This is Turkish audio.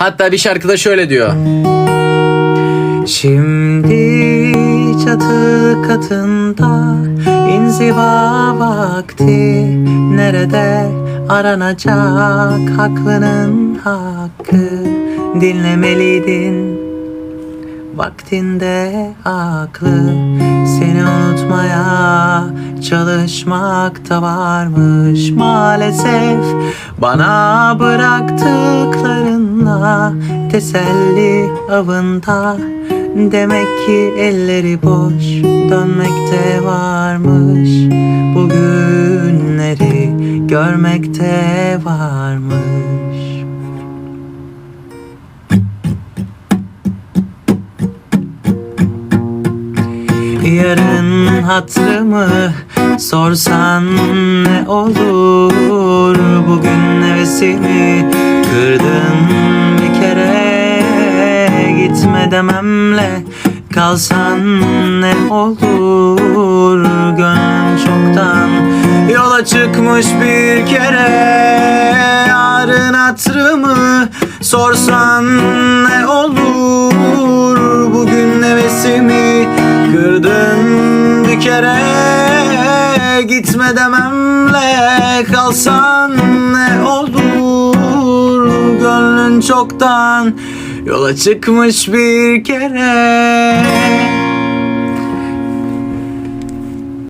Hatta bir şarkıda şöyle diyor. Şimdi çatı katında inziva vakti Nerede aranacak haklının hakkı Dinlemeliydin vaktinde aklı Seni unutmaya çalışmakta varmış maalesef Bana bıraktıklarınla teselli avında. Demek ki elleri boş dönmekte varmış. Bugünleri görmekte varmış. Yarın hatırımı sorsan ne olur? Bugün hevesimi kırdın Gitme dememle kalsan ne olur? Gönlüm çoktan yola çıkmış bir kere. Yarın hatırımı sorsan ne olur? Bugün hevesimi kırdın bir kere. Gitme dememle kalsan ne olur? Gönlün çoktan yola çıkmış bir kere